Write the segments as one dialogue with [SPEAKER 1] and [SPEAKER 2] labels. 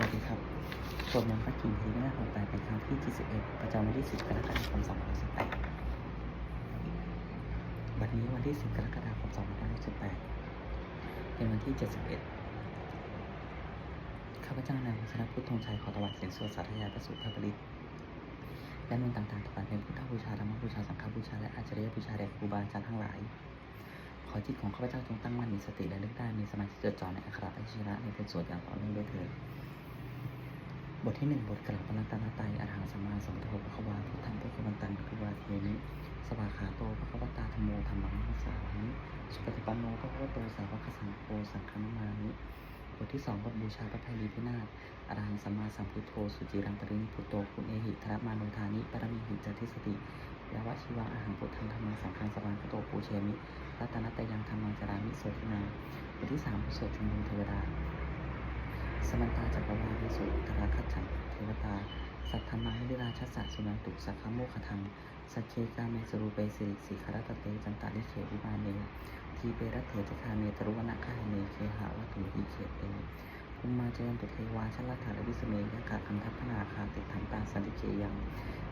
[SPEAKER 1] วัสดีครับสวดมนต์พระกิ่งทีหน้าของแปดเป็นครั้งที่ 71 ประจำวันที่ 10 กรกฎาคม 2518บัดนี้วันที่ 10 กรกฎาคม 2518เป็นวันที่ 71 ข้าพเจ้านายวัชรพุทธธงชัยขอถวายเสียงสวดสาธยายประสูติพระบริตรและมนต์ต่างๆถวายเป็นพุทธบูชาธรรมบูชาสังฆบูชา และอาจารยบูชาแด่ครูบาอาจารย์ทั้งหลาย ขอจิตของข้าพเจ้าจงตั้งมั่นมีสติและเลือกได้มีสมาธิจดจ่อในอัคระและชิระในบทสวดอย่างต่อเนื่องด้วยเถิด บทที่หนึ่งบทกล่าวปรัตนาไตยอรหังสัมมาสัมพุทโธพระควาพุทธังพระควันตังพระควาเทมิสวากขาโตพระควตาธรรมโมธรรมังสสามิสุปฏิปันโนพระควโตสาวกสังโฆสังฆนามามิบทที่สองบทบูชาพระไพรีพินาศอรหังสัมมาสัมพุทโธสุจิรังปรินิพพุตโตคุณเอหิธรมาโนธานิปรมิหิจติสติยาวะชีวะอาหังพุทธังธรรมังสังฆังสวานพโตปูเชมิรัตนตยังธรรมังจารามิโสตินาบทที่สามบทสวดชมนุมเทวดา สมันตาจักรวาลิสุตราคัจฉันเทวตา สัทธมังวิราชสะสุนันตุสักขโมคทังสักเคกาเมสรูเปสิริสีคารตเตจันตาลิเขวิมาเนทีเปรัตเถจคาเมตรุวนาคาเนเคหาวัตุหิเขเตภูมิมาเจยันตุเทวาชลธาลวิสเมยกาคันทัพนาคาติทันตาสันติเกยัง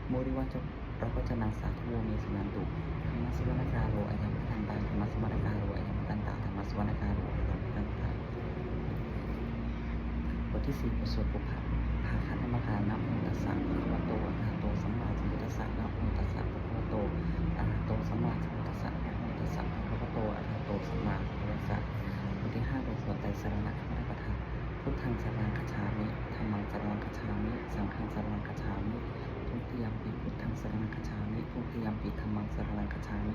[SPEAKER 1] โมริวันจเราก็จะนางสาธุโวเมสุนันตุธรรมสวนาการโรอายัมพันตาธรรมสวนาการโรอายัมพันตาธรรมสวนาการโรอายัมพันตา บ ทที่สี่บทสวดปุพพะภาคธรรมคานะโมตัสสะภะคะวะโตอะระหะโตสัมมาสัมพุทธัสสะนะโมตัสสะภะคะวะโตอะระหะโตสัมมาสัมพุทธัสสะนะโมตัสสะภะคะวะโตอะระหะโตสัมมาสัมพุทธัสสะบทที่ห้าบทสวดไตรสรณคมปทานพุทธังสรณังคัจฉามิธัมมังสรณังคัจฉามิ สังฆังสรณังคัจฉามิทุติยมปิพุทธังสรณังคัจฉามิทุติยมปิธัมมังสรณังคัจฉามิ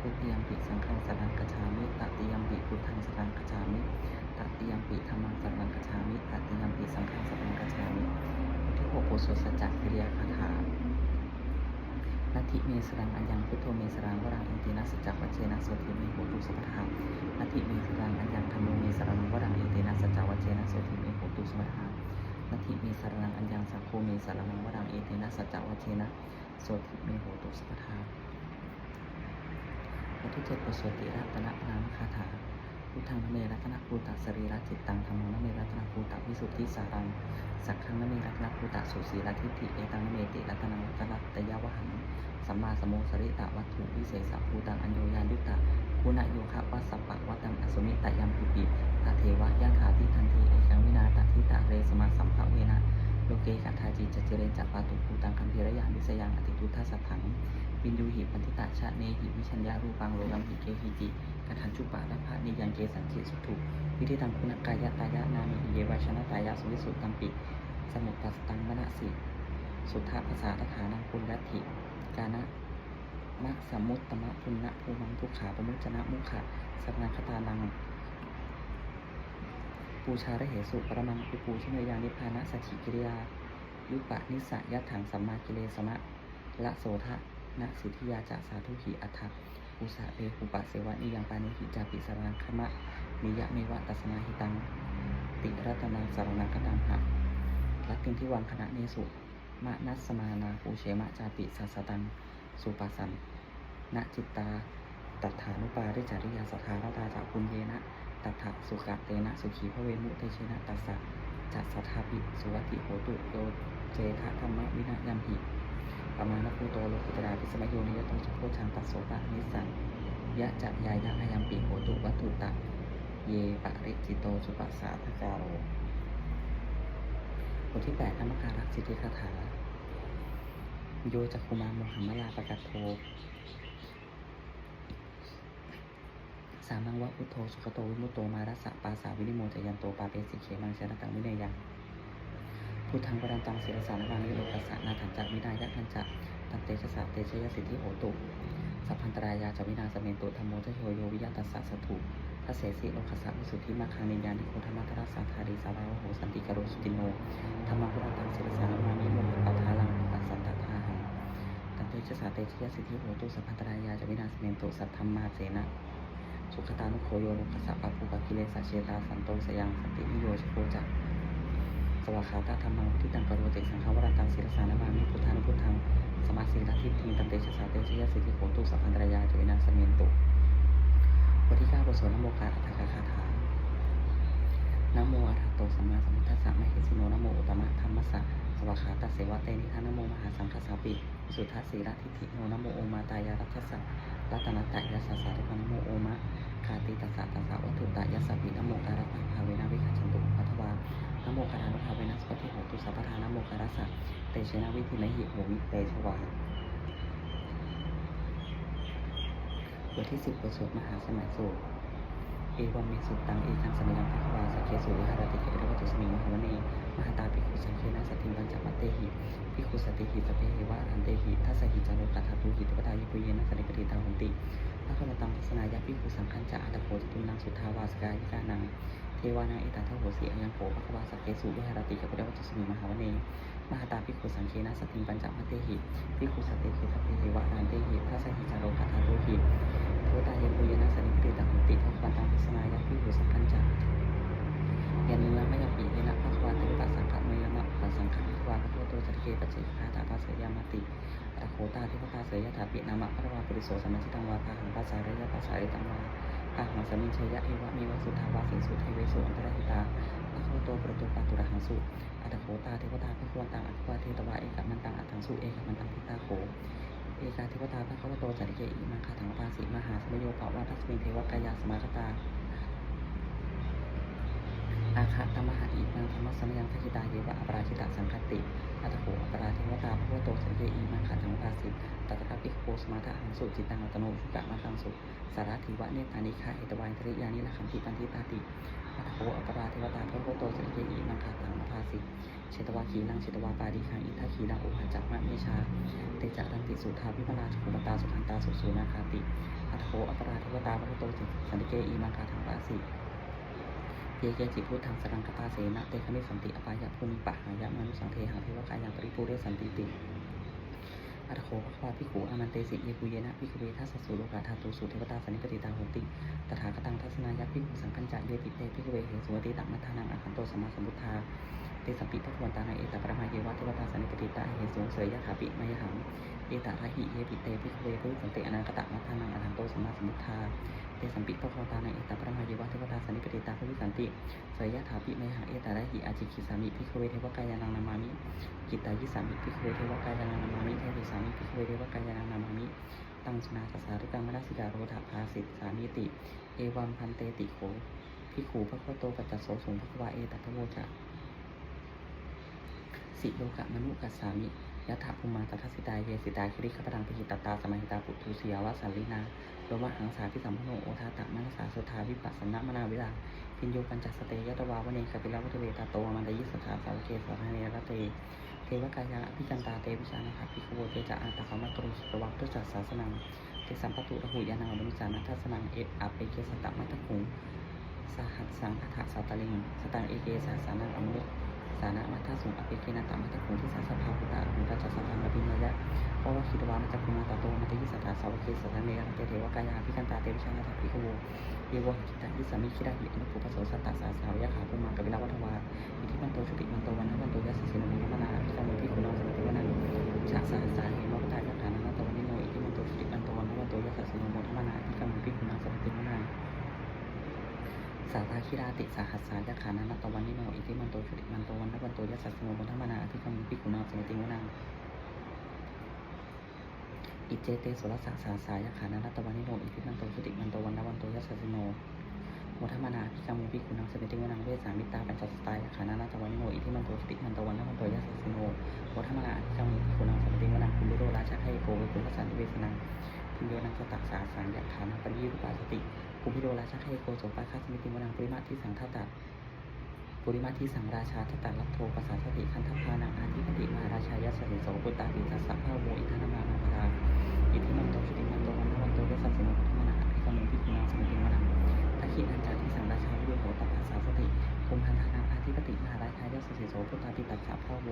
[SPEAKER 1] ทุติยมปิสังฆังสรณังคัจฉามิตติยมปิพุทธังสรณังคัจฉามิ ตติยมปิธรรมังสรณังคัจฉามิตติยมปิสังฆังสรณังคัจฉามิทที่หกบทสวดสัจจกิริยาคาถานาทิเมสรังอัญญังพุทโธเมสรังวรังอินตินัสสจจวัชเชนะโสติเมโหตุสัพพทานาทิเมสรังอัญญังธรรมโมเมสรังวรังอินตินัสสจจวัชเชนะโสติเมโหตุสัพพทานาทิเมสรังอัญญังสังโฆเมสรังวรังอินตินัสสจจวัชเชนะโสติเมโหตุสัพพทาบทที่เจ็ดบทสติรัตนนามคาถา พุทธังนเมรัตนภูตะสรีระจิตตังธรรมังนเมรัตนภูตะวิสุทธิสารัง สักขังนเมรัตนภูตะสุสีรัทิฏฐิเอตังนเมติรัตนังรัตนัตยาวหังสัมมาสมโมสริตะวัตถุวิเศษสัพภูตังอัญโยยานุตตะคุณโยคะวัสสปะวัตังอสุมิตะยัมปิปิตาเทวะยะถาทิทันทีเอกังวินาตทิตะเรสมาสัมภเวนะโลเกกัทาจิจเจเรจัปปาตุภูตังคัมภีรยานิสยังอติทุทัสสัพพังวินยูหิปันติตะชะเนหิวิชัญญารูปังโลกัมหิเกหิจิ กทันชุปะและพระนิยังเกสังเกสุถุวิธีทำคุณกายตายะนามิเยวาชนะตายะสุวิสุตตัมปิ สมุปปัสตังมณสิสุทธาภาษาตถานังปุญญัติกานะมะสมุตตมะปุณณภูมังทุขาปมุจจนะมุขะสักนังคตานังปูชาระเหสุปรมังปิปูชเมยานิพานะสัจฉิกิริยายุปะนิสะยัตถังสัมมากิเลสมะละโสทะนะสิทธิยาจะสาธุหิอัฏฐ อุสาเปหุปะเสวะนิยังปานิหิจาปิสารังคมะนิยะเมวะตัสมาหิตัง ติรัตนังสารนังคตังหะลักติงที่วังคณะเนสุมะนัสมานาภูเชมะจาปิสัสตัง สุปัสสันณจิตตา ตัฏฐานุปาริจาริยาสัทธารตาจากปุญเยนะตัฏฐะสุขะเตนะสุขีพระเวมุเตเชนะตัสสะจัสสัทาปิสุวัติโหตุโยเจทะธรรมวินะยัมหิ ปมาณภูโตโลกุตราพิสมัยโยนิยตโตสุโคชังตัสโสตะนิสังยะจัยายะอายัมปิโหตุวัตถุตะ เยปะริจิโตสุปัสสาทกาโรบทที่แปดนมการักสิทธิคาถา โยจักคุมาโมหัมมลาปะกัตโทสามังวะพุทโธสุขโตวิมุตโตมารัสสะปาสาวินิโมจยันโตปาเปสิเขมังชนะตังวิเนยัง พุทธังปรันตังศิรสารวังนิโรกัสสะนาถันจักวินายะทันจักตันเตชะสะเตชยสิทธิโหตุสัพพันตรายาจวินาสเมนตุธรรมโมทโยโยวิยาตัสสะสถุพระเสสิโลคัสสะวิสุทธิมาคานิยานิโคธรรมตรัสสาธาริสาวาโหสันติกโรสุติโนธรรมพุราตังศิรสารวังนิโรปัฏฐาลังปัสสันตทาหังตันเตชะสะเตชยสิทธิโหตุสัพพันตรายาจวินาสเมนตุสัทธรรมาเสนะสุขตานุโคโยโลกัสสะปะปุกะกิเลสะเชตาสันโตสยังสันตินิโยชโคจัก สวากขาตาธรรมังทิตังกโรติสังฆวรตังศิรสานวามิพุทธานุพุทธังสมาสีลัทิทิงตันเตชะสาเตชะยะสิทธิโหตุสัพพันตรายาจวินาสเมนตุบทที่เก้าบทสวดนโมกาอัตถกาคาถานโมอัฏฐโตสัมมาสัมพุทธัสสะมเหสิโนนะโมวะเตนิทานโมมหาสังฆสาปิสุทัสสีระทิฏฐิโนนโมโอมาตายารัตสสะรัตนตายาสสสะทุกขนโมโอมะคาติตัสสะตัสสะวัตถุตายาสสปินโมการะปะภาเวนะวิคัจฉันตุปัทวา นะโมการานุภาเวนะสปฏิโหตุสัพพทานะโมการสสะเตชนะวิธินะหิโหวิเตชวาบทที่สิบบทสวดมหาสมัยสูตรเอวัมเมสุตังเอกังสมัยังภควาสักเคสุวิหารติเกเรวัตุสมิงมหวเนมหาตาภิกขุสังเคนะสติปัญจมัตเตหิภิกขุสติหิสเพเหวะอันเตหิทัสสหิจารุกัตถตุหิตวตายปุเยนะสติปฏิตาหุนติพระคตังทัศนายาภิกขุสังขันจะอัตโขจตุนังสุทธาวาสกายิกานัง วานังเอตาทโหสีอยังโขภควาสักเคสุวิหารติเกเรวัตุสมิงมหาวเนมหาตาภิกขุสังเคนะสติปัญจมัตเตหิภิกขุสติหิสพเพเหวะอันเตหิทัสสหิจารุกัตถตุหิโทตายปุยนะสนิปิตังติภควาตังทัศนายาพิหุสังคัญจักยานุละไม่ยปิยนะภควาตังตัสังฆะเมยมะปัสสังฆะภควาภควโตจัตเกปัจเจกาตาภาเสยามติตะโคตาทิพตาเสยถาปินามะภควาปริโสสมัชิตังวาภาหังภาษาระยะภาษาริตังวา อาหังสมิงเชยะเอวะมีวสุทาวาสิสุเทเวสุอันตรหิตาภควโตประตูปาตุระหังสุอัตโคตาเทวตาภควตังอัตวาเทตวาเอกมันตังอัตถังสุเอกมันตังพิตาโขเอกาเทวตาพระเขาโตจัตติเกอิมังคาถังปาสิมหาสมโยภาวะทัสมิงเทวกายาสมาคตา อาคาตมหาอิมังธรรมสมยังทกิตาเยวะอปราชิตาสังคติอัตโขอปราเทวตาพระพุทโตจัตติเกอิมังคาถังปาสิตัตตะปิโกสมาทะหังสุจิตังอัตโนชุกะมาคังสุสาระทิวะเนตานิคาเอตวายตริยานิละขันติปันติตาติอัตโขอปราเทวตาพระพุทโตจัตติเกอิมังคาถังปาสิเชตวาขีนังเชตวาปาดีคังอิทัคีนังอุหัจักมะเมชาเตจักรันติสุทาวิปลาสุปตาสุขันตาสุสูนาคาติอัตโขอปราเทวตาพระพุทโตสิสันติเกอีมังคาทังปาสิ เยเกจิพุทธังสรังคตาเสนะเตคมิสันติอปายะภูมิปะหายะมนุสังเทหังเทวกายังปริปูเรสันติติอัตโขภควาภิขุอามันเตสิเยปุเยนะภิกขเวทัสสสุโลกาธาตุสุเทวตาสันนิปติตาโหติ ตถาคตังทัศนายะภิขุสังคัญจะเยปิเตภิกขเวเหสุวติตัมมัทานังอาคันโตสัมมาสัมพุทธาเตสัมปิพระควรตานาเอตปรมาเยวะเทวตาสันนิปติตาเหสูงเสยยะถาปิมยหังเอตระหิเยปิเตพิกเวพุสันติอนาคตมัทานังอหันโตสัมมาสัมพุทธาเต สัมปิพระควรตานาเอตปรมาเยวะเทวตาสันนิปติตาภวิสันติสยยะถาปิมหังเอตระหิอาจิคิสามิพิกเวเทวกายานังนามามิกิตายิสามิพิกเวเทวกายานังนามามิเทวิสามิพิกเวเทวกายานังนามามิตังสนาสสารุกังมนัสสิกาโรธาภาสิตสามิติ เอวัมพันเตติโขพิขูพระโคโตปัจจโสสงพระวาเอตัทโวจะสิโลกะมนุกัสสามิ ยะถาภูมาตัทสิตาเยสิตาคิริขปังปิหิตตาสมัยตาปุตุสียวะสันลินาโลวะหังสาพิสัมพโนโอทาตะมนัสสาสุทาวิปัสสนะมนาวิลาพินโยปัญจสเตยะตวาวเนกปิลาวัตเวตาโตมันดยิสถาสาวเกสารเนรเตเทวกายาอภิจันตาเตวิชานะคะพิคโวเตจะอาตาคามัตรุสวัตุจัสสาสนังเตสัมปตุระหุยานังอนุสานัทสนังเออเปเกสตะมัตตุงสหัสสังคถะสัตตลิงสตังเอเกสาสานังอมุต สานะมัทธสุงอภิเกนะตามัตตคงที่สาสภาพุตตาหุตจจสัพพังอภิญญะเพราะว่าคิดวามันจะคุมาตาโตมันจะยิสัทธาสาวเกสสะเนรเตเทวกายาพิกันตาเตวิชานาถาภิกโวเยวะคิตายิสามิคิดาหิอนุปุปโสสัตตาสาสาวยะขาภูมากับวิลาวัฏวาอิทิมันโตชุติมันโตวันนวันโตยัสสินมมนาพิกามุพิคุณังสมติวนังชาสาสาเหมปตายะฐานัตตนิโนอิทิมันโตชุติมันโตวันนวันโตยัสสินมทมนาพิกามุพิคุณังสมติวนัง สาธาคิราติสาหัสสายขานานัตตวันนิโนอิทิมันโตชุติมันโตวันนวันโตยัสสะสโนมทัมมนาอภิกรรมปิกุณาสมติวนังอิเจเตสุรสาสาสายขานานัตตวันนิโนอิทิมันโตชุติมันโตวันนวันโตยัสสะสโนโมทัมมนาอภิกรรมปิกุณาสมติวนังเวสามิตาปัญจสตายขานานตตวันนิโนอิทิมันโตชุติมันโตวันนวันโตยัสสะสโนโมทัมมนาอภิกรรมปิกุณาสมติวนังคุณลิโรราชาไทโกเวกุลสันติเวสนัง พิโยนังสตักสาสังยะฐานังปริยุปาสติภูพิโรราชาเทโกโสปาคาสมิติวนังปริมาทิสังทัตตะปุริมาทิสังราชาทัตตะลัทโทปัสสาสติคันทพานังอาทิปติมหาราชายาสริโสปุตตาปิตัสสะพาโวอิทานามานาภาอิทิมันโตชุติมันโตวันนวันโตยสัสสิโนพัฒนาภิกมุพิคุนังสมิติวนังทักขินันจาทิสังราชาวิโยโหตปัสสาสติภูมิพันธานังอาทิปติมหาราชายาสริโสปุตตาปิตัสสะพาโว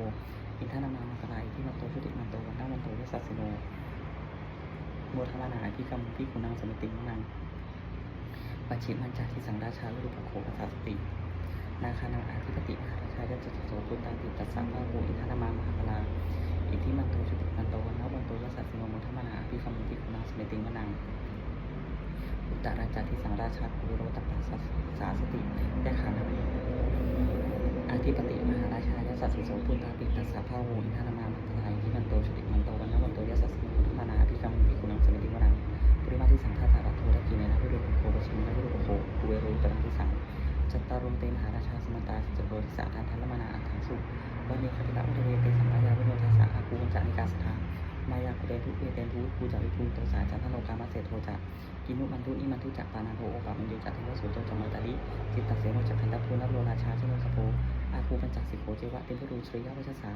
[SPEAKER 1] อิทานามานาภาอิทิมันโตชุติมันโตวันวันโตยสัสสิโน โมทวนาภิกมุพิคุนังสมติวนังปัจฉิมันจากที่สังราชาลูปโคปัสสาสติ นาคานังอาธิปติมหาราชายะจตุโสปุตตังติตัสสะพะโหอินทนามามหาพลาอิทธิมันโตชุติมันโตวันนวันโตยัสสิโนโมทัมมานาภิคำมุภิคุนังสมติงนังอุตตราชาที่สังราชาภูโรตปัสสาสติยะขานังอาธิปติมหาราชายะสสัสสิโสพุทธาปิตัสสะภาโวอินทนามามันตรายที่มันโตชุติมันโตวันนวันโตยัสสิโนธรรมนาภิกรรมภิกขุนัง สมิติวรังปริมาทิสังฆาตารัตโทตะกีในนะวิโรโคปชิมนะวิโรโคคุเวโรปรังทิสังจัตตารุงเตมหาราชาสมตาสิจโรทิสาทันทันละมานาอัฏฐังสุวันนี้คติตะอุทเวเตสัมมายาวิโรทัสสะอาคูวัญจานิกาสถามายาคุเดทุเวเตนทุคูจาวิภูโตสาจันทโลกามาเสโทจะกินุมันทุอิมันทุจักปานาโทโอปามันโยจัตเทวสุโตจมัตตาลิจิตตเสโนจักขันตภูนัโรราชาชโนสโพอาคูปัญจสิโขเจวะเตมพุรูชริยวัชสา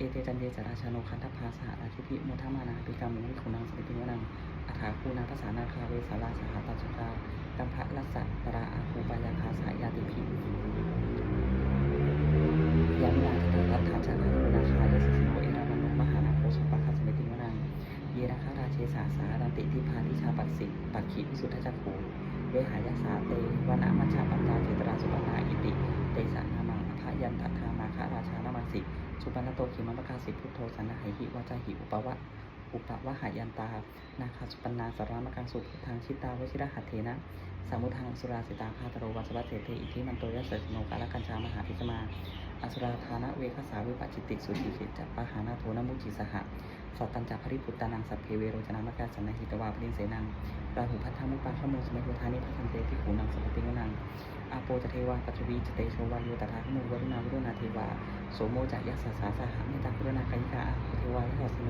[SPEAKER 1] เอเตจันเยจาราชาโนคันทภาสหราชุพิมุทามานาปิกามุนิขุนังสติปิวนังอัฐาคูนาภาษานาคาเวสาราสหตัจจกากัมภะลัสสะตราอาคูปายาคาสายาติพิยามินาเตรัตถาจานาโยนาคายสสิโนเอรามันมหานาโคสุปะคัสเมติวนังเยนาคาราเชสาสารันติทิพานิชาปัสสิปักขิวิสุทธจักขูเวหายาสาเตวนามัชฌาปัตตาเจตราสุปนาอิติเตสานามังอภยันตทามาคาราชานามาสิ สุปันโตขิมัปคาสิพุทโธสันนหิวาจาหิอุปวะอุปวะหายันตา นาคาสุปันนาสารามกังสุพุทธังชิตาวชิระหัตเถนะสามุทังสุราสิตาคาตโรวัสวัตเถเทอิทิมันโตยัสสโนกาลกัญชามหาภิกมาอสุราธานะเวคสาวิปัจิติสุจิจิจัปะหานาโทนมุจิสหะสัตตัญจาภริพุตตานังสัพเพเวโรจนามกาสันนหิตวาปรินเสนังราหุพัทธามุปาขโมสมัยพุทธานิพัทันเตพิขูนังสัพติงนังอาโปจะเทวาปัจวีจเตโชวายุตถาขโมวรุณาวิรุณาเทวา โสโมจะยัสสาสาสหะเมตตาพิรณาคายิกาอาโปเทวายหัสโน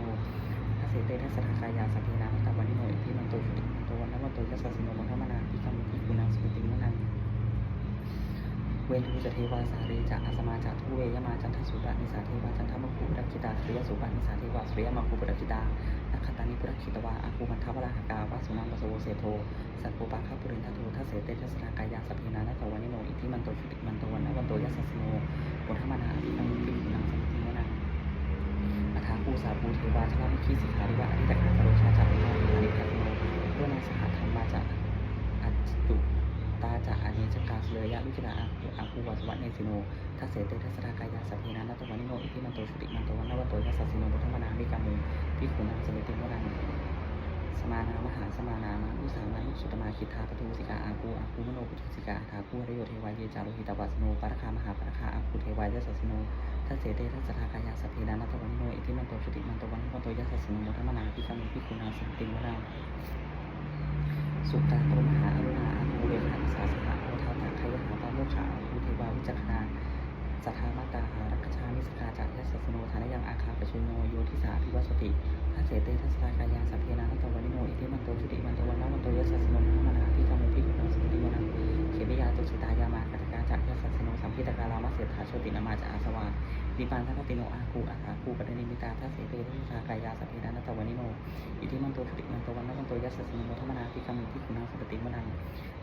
[SPEAKER 1] ทัสเสเตทัสสะคายาสัพเพนา เวนทูจะเทวาสาเรจะอาสมาจะทุเวยมาจันทสุปะนิสาเทวาจันทมคูรักขิตาสุริยสุปะนิสาเทวาสุริยมคูปุรักขิตานักขตานิปุรักิตวาอาคูมันทวราหกาวาสุนังวโสเสโทสัพโปปะข้าปุรินทโททัสเสเตทัสสากายาสัพเพนานัตวันิโนอิทิมันโตชุติมันโตวันนวันโตยัสสสิโนปุถมนาอภิกัมมิปิกุนังสัมปิวนังอัฏฐาภูสาภูเทวาชลามิคีสิกขาริวะอธิตกาสโรชาจักริมาภิคานิพัตโนเพื่อนาสหธรรมาจะอัจจุ ตาจะอเนจกาสเลยยะลุจินาอาคูวัสวัตเนสิโนทัสเสเตทัสรากายาสัพเพนานัตวันนิโนอิทิมันโตชุติมันโตวันนวันโตยัสสสิโนบุธมนามิกามุพิขุนังสมิติวนังสมานามหาสมานามะอุสามานุสุตมาคิทาปทุสิกาอาคูอาคูมโนปุถุสิกาทาคูระโยเทวายเยจารุหิตวัสโนปะรคามหาปะรคาอาคูเทวายะสัสสิโนทัสเสเตทัสรากายาสัพเพนานัตวันนิโนอิทิมันโตชุติมันโตวันนวันโตยัสสสิโนบุธมนามิกามุพิขุนังสมิติวนัง สุตตาปรมหาอรุณาอาภูเวหาสาสหะโอทาตะขยหาปาโมขาอาภูเทวาวิจักนาสัทธามาตาหารักชามิสกาจักยัสสโนฐานยังอาคาปชุโนโยทิสาภิวัสติทัสเสเตทัสสากายาสัพเพนาตวันิโนอิทิมันโตชุติมันโตวันนาวันโตยัสสโนมนาภิกามุภิกุณังสมิติวนังเขมิยาตุสิตายามา นสัมพิตการามาเสถาโชตินามาจาอาสวาดิปานทัพติโนอาคูอาหาคูปเดนิมิตาทัสเสเตทัสสากายาสัพเพนานัตวันิโน อิทิมันโตชุติมันโตวันนวันโตยัสสสิโนโมทมนาภิกรรมภิกขุนังสปติมนัง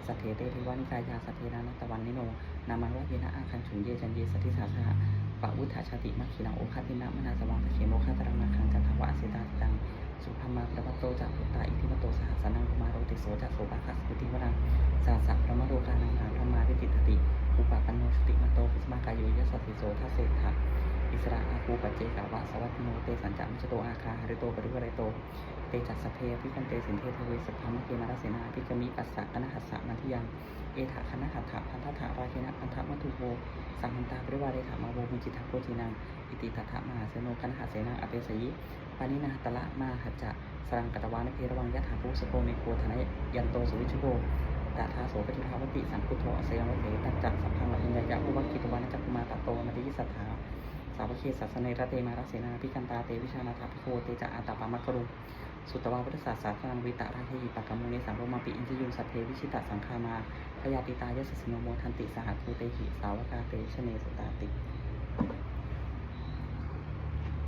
[SPEAKER 1] สัทเทเตเทวานิกายาสัพเพนานัตวันนิโน นามันวะเยนะอาคันฉุนเยจันเยสัทธิสาสะปะวุฒาชาติมัคคิลังโอคาตินะมนาสวังตะเขโมคาตรังนาคังจันทวะเสตาตังสุภามาประวัตโตจากพุตตาอิทิมโตสหัสนังกุมารโรติโสจากโสปะคัสปติวนังสาสะพระมโรกานังหาพระมาวิติตติ อุปปันโนชติมันโตปิสมากายโยยัสสติโสทัสเสถะอิสระอาคูปัจเจกาวะสวัตติโนเตสัญจามิจโตอาคาหริโตปริวะเรโต เตจัสสเพพิกันเตสินเทเทเวสพพมะเกมาราเสนาพิกมิปัสสะอนหัสสะนันทิยังเอถะคณหัตถะพันธถาราเคนะพันธมัทุโวสัมพันตาปริวาเรถามาโวมุจิตาโคจินังอิติตัทธะมหาเสโนคณหาเสนังอเปสยิปานินาตละมาหัจจะสรังกัตวานเพรวังยัตถาภูสโกเมโคธนยยันโตสุวิชโก ตถาโสปจุทาวติสังคุโทอเสยวัเถตัจจักสัพพังละอินยายะอุวัคิตวานจักกุมาตโตมติยิสัทธาสาวเขสัสเนระเตมารเสนาพิกันตาเตวิชานาถาพิโคเตจะอาตาปามัครุสุตวาพุทธศาสนาสังวิตาราเทหิปะกามุเนสังโรมาปิอินทยุงสัพเพวิชิตาสังคามาพยาติตายสสโนโมทันติสหัสภูเตหิสาวกาเตชเนสตาติ